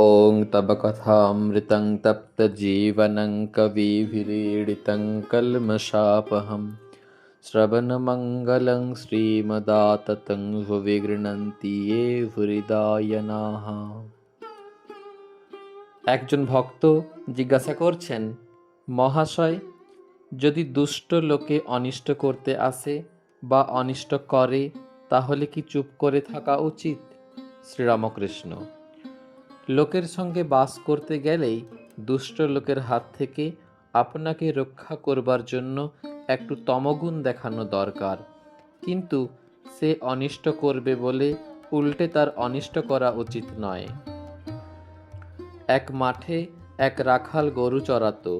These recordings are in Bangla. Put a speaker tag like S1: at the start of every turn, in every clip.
S1: ॐ तव कथामृतं तप्तजीवनं कविभिरीडितं कल्मषापहं শ্রবণমঙ্গলং শ্রীমদাততং ভুবি গৃণন্তি এ হৃদয়নাহ একজন ভক্ত জিজ্ঞাসা করছেন মহাশয় যদি দুষ্ট লোকে অনিষ্ট করতে আসে বা অনিষ্ট করে তাহলে কি চুপ করে থাকা উচিত শ্রীরামকৃষ্ণ লোকের সঙ্গে বাস করতে গেলেই দুষ্ট লোকের হাত থেকে আপনাকে রক্ষা করবার জন্য একটু তমগুণ দেখানো দরকার। কিন্তু সে অনিষ্ট করবে বলে উল্টে তার অনিষ্ট করা উচিত নয়। এক মাঠে এক রাখাল গরু চড়াতো।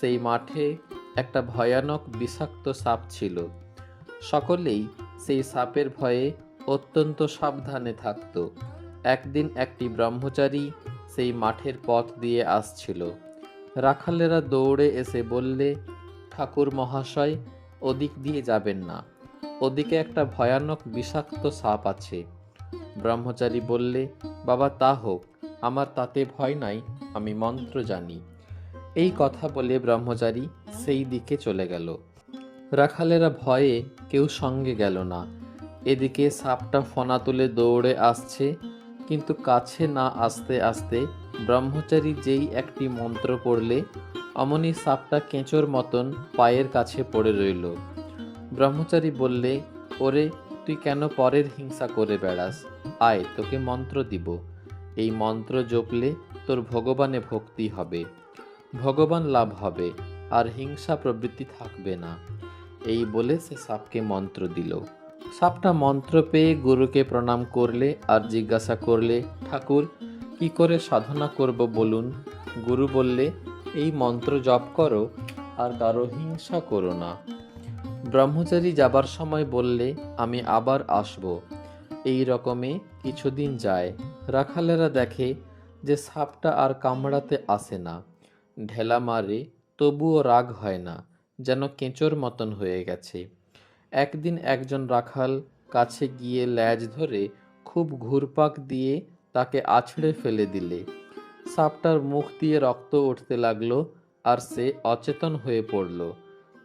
S1: সেই মাঠে একটা ভয়ানক বিষাক্ত সাপ ছিল। সকলেই সেই সাপের ভয়ে অত্যন্ত সাবধানে থাকত। একদিন একটি ব্রহ্মচারী সেই মাঠের পথ দিয়ে আসছিল। রাখালেরা দৌড়ে এসে বললে, ঠাকুর মহাশয়, ওদিক দিয়ে যাবেন না। ওদিকে একটা ভয়ানক বিষাক্ত সাপ আছে। ব্রহ্মচারী বললে, বাবা, তা হোক, আমার তাতে ভয় নাই, আমি মন্ত্র জানি। এই কথা বলে ব্রহ্মচারী সেই দিকে চলে গেল। রাখালেরা ভয়ে কেউ সঙ্গে গেল না। এদিকে সাপটা ফনা তুলে দৌড়ে আসছে। কিন্তু কাছে না আসতে আসতে ব্রহ্মচারী যেই একটি মন্ত্র পড়লে, অমনি সাপটা কেঁচোর মতন পায়ের কাছে পড়ে রইল। ব্রহ্মচারী বললে, ওরে, তুই কেন পরের হিংসা করে বেড়াস? আয়, তোকে মন্ত্র দিব। এই মন্ত্র জপলে তোর ভগবানে ভক্তি হবে। ভগবান লাভ হবে, আর হিংসা প্রবৃত্তি থাকবে না। এই বলে সে সাপকে মন্ত্র দিল। সাপটা মন্ত্র পেয়ে গুরুকে প্রণাম করলে আর জিজ্ঞাসা করলে, ঠাকুর, কি করে সাধনা করব বলুন? গুরু বললে, এই মন্ত্র জপ করো আর কারও হিংসা করো না। ব্রহ্মচারী যাবার সময় বললে, আমি আবার আসব। এই রকমে কিছুদিন যায়। রাখালেরা দেখে যে সাপটা আর কামড়াতে আসে না। ঢেলা মারে, তবুও রাগ হয় না, যেন কেঁচোর মতন হয়ে গেছে। একদিন একজন রাখাল কাছে গিয়ে ল্যাজ ধরে খুব ঘুরপাক দিয়ে তাকে আছড়ে ফেলে দিলে। সাপটার মুখ দিয়ে রক্ত উঠতে লাগল আর সে অচেতন হয়ে পড়ল।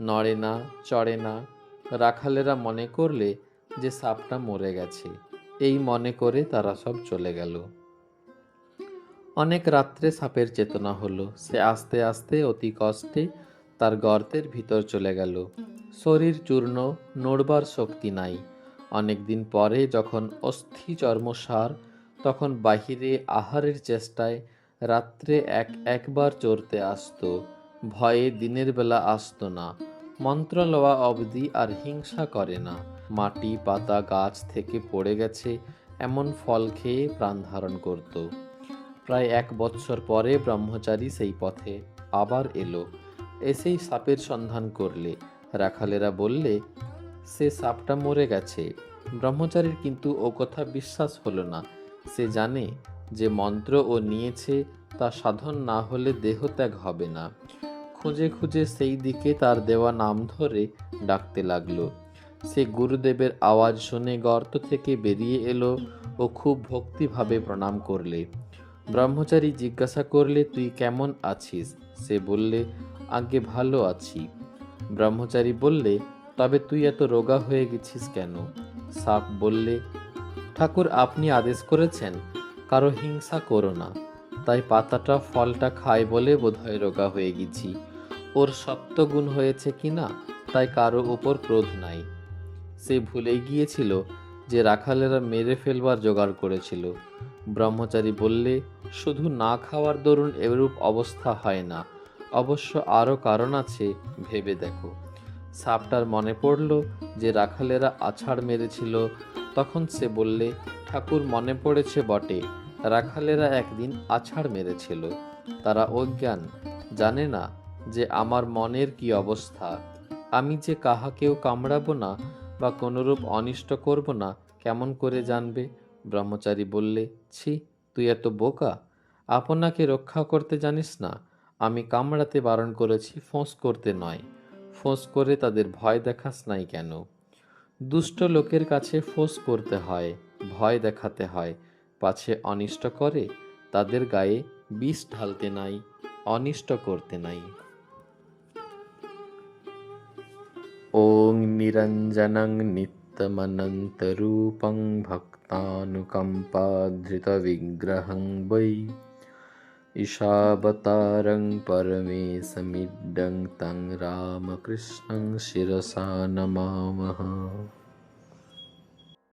S1: নড়ে না, চড়ে না, রাখালেরা মনে করলে যে সাপটা মরে গেছে। এই মনে করে তারা সব চলে গেল। অনেক রাত্রে সাপের চেতনা হলো। সে আস্তে আস্তে অতি কষ্টে তার গর্তের ভিতর চলে গেল। শরীর চূর্ণ নড়বার শক্তি নাই। অনেকদিন পরে যখন অস্থি চর্মসার তখন বাহিরে আহারের চেষ্টায় রাত্রে এক একবার চড়তে আসতো। ভয়ে দিনের বেলা আসতো না। মন্ত্র লওয়া অবধি আর হিংসা করে না। মাটি পাতা গাছ থেকে পড়ে গেছে এমন ফল খেয়ে প্রাণ ধারণ করত। প্রায় এক বৎসর পরে ব্রহ্মচারী সেই পথে আবার এলো। এসেই সাপের সন্ধান করলে। রাখালেরা বললে, সে সাপটা মরে গেছে। ব্রহ্মচারীর কিন্তু ও কথা বিশ্বাস হলো না। সে জানে যে মন্ত্র ও নিয়েছে, তা সাধন না হলে দেহত্যাগ হবে না। খুঁজে খুঁজে সেই দিকে তার দেওয়া নাম ধরে ডাকতে লাগল। সে গুরুদেবের আওয়াজ শুনে গর্ত থেকে বেরিয়ে এলো ও খুব ভক্তিভাবে প্রণাম করলে। ব্রহ্মচারী জিজ্ঞাসা করলে, তুই কেমন আছিস? সে বললে আগে ভালো আছি। ব্রহ্মচারী বললে, তবে তুই এত রোগা হয়ে গেছিস কেন? সাপ বললে, ঠাকুর, আপনি আদেশ করেছেন, কারও হিংসা করো না। তাই পাতাটা, ফলটা খায় বলে বোধহয় রোগা হয়ে গেছি। ওর সত্যগুণ হয়েছে কি না, তাই কারও উপর ক্রোধ নাই। সে ভুলে গিয়েছিল যে রাখালেরা মেরে ফেলবার জোগাড় করেছিল। ব্রহ্মচারী বললে, শুধু না খাওয়ার দরুন এরূপ অবস্থা হয় না। অবশ্য আরও কারণ আছে, ভেবে দেখো। সাপটার মনে পড়ল যে রাখালেরা আছাড় মেরেছিল। তখন সে বললে, ঠাকুর, মনে পড়েছে বটে, রাখালেরা একদিন আছাড় মেরেছিল। তারা অজ্ঞান, জানে না যে আমার মনের কি অবস্থা। আমি যে কাহাকেও কামড়াবো না বা কোনোরূপ অনিষ্ট করব না, কেমন করে জানবে? ব্রহ্মচারী বললে, ছি, তুই এত বোকা, আপনাকে রক্ষা করতে জানিস না আমি কামড়াতে বারণ করেছি, ফোঁস করতে নয়। ফোঁস করে তাদের ভয় দেখাস নাই কেন? দুষ্ট লোকের কাছে ফোঁস করতে হয়, ভয় দেখাতে হয়। পাছে অনিষ্ট করে, তাদের গায়ে বিষ ঢালতে নাই, অনিষ্ট করতে নাই। ওং নিরঞ্জনং নিত্যমনন্তরূপং ভক্তানুকম্পাধৃতবিগ্রহং বৈ। ईशावतारं परमेशमिड्डं तं रामकृष्णं शिरसा नमामः।